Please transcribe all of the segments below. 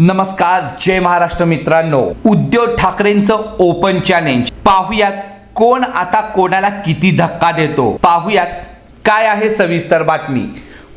नमस्कार जय महाराष्ट्र मित्रांनो. Uddhav ठाकरेंचं open challenge पाहुयात कोण आता कोणाला किती धक्का देतो? पाहुयात काय आहे सविस्तर बातमी?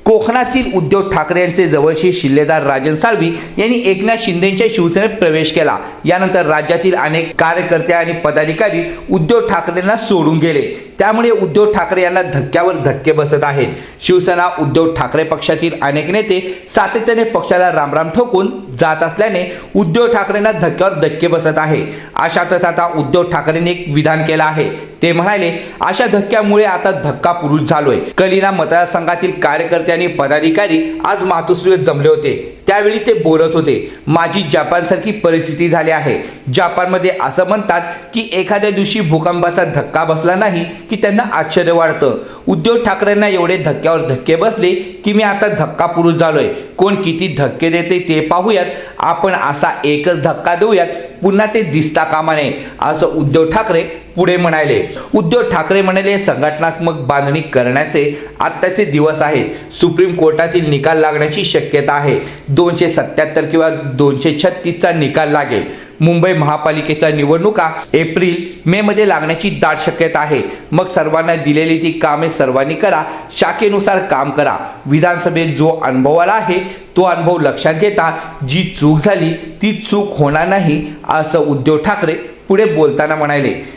कोकणातील उद्धव ठाकरे यांचे जवळचे शिल्लेदार राजन साळवी यांनी एकनाथ शिंदेच्या शिवसेनेत प्रवेश केला. यानंतर राज्यातील अनेक कार्यकर्ते आणि पदाधिकारी उद्धव ठाकरेंना सोडून गेले. त्यामुळे उद्धव ठाकरे यांना धक्क्यावर धक्के बसत आहेत. शिवसेना उद्धव ठाकरे पक्षातील अनेक नेते सातत्याने पक्षाला रामराम ठोकून जात असल्याने उद्धव ठाकरेंना धक्क्यावर धक्के बसत आहे. अशातच आता उद्धव ठाकरेंनी एक विधान केलं आहे. ते म्हणाले अशा धक्क्यामुळे आता धक्का पुरुष झालोय. कलिना मतदारसंघातील कार्यकर्ते आणि पदाधिकारी आज मातोश्रीवर जमले होते. त्यावेळी ते बोलत होते माझी जपानसारखी परिस्थिती झाली आहे. जपानमध्ये असं म्हणतात की एखाद्या दिवशी भूकंपाचा धक्का बसला नाही की त्यांना आश्चर्य वाटतं. उद्धव ठाकरेंना एवढे धक्क्यावर धक्के बसले की मी आता धक्का पुरुष झालोय. कोण किती धक्के देते ते पाहूयात. आपण असा एकच धक्का देऊयात. पुन्हा ते दिसता कामा नये असं उद्धव ठाकरे पुढे म्हणाले. उद्धव ठाकरे म्हणाले संघटनात्मक बांधणी करण्याचे आत्ताचे दिवस आहेत. सुप्रीम कोर्टातील निकाल लागण्याची शक्यता आहे. दोनशे सत्याहत्तर किंवा दोनशे छत्तीसचा निकाल लागेल. मुंबई महापालिकेच्या निवडणुका एप्रिल मे मध्ये लागण्याची दाट शक्यता आहे. मग सर्वांना दिलेली ती कामे सर्वांनी करा. शाखेनुसार काम करा. विधानसभेत जो अनुभव आला आहे तो अनुभव लक्षात घेता जी चूक झाली ती चूक होणार नाही असं उद्धव ठाकरे पुढे बोलताना म्हणाले.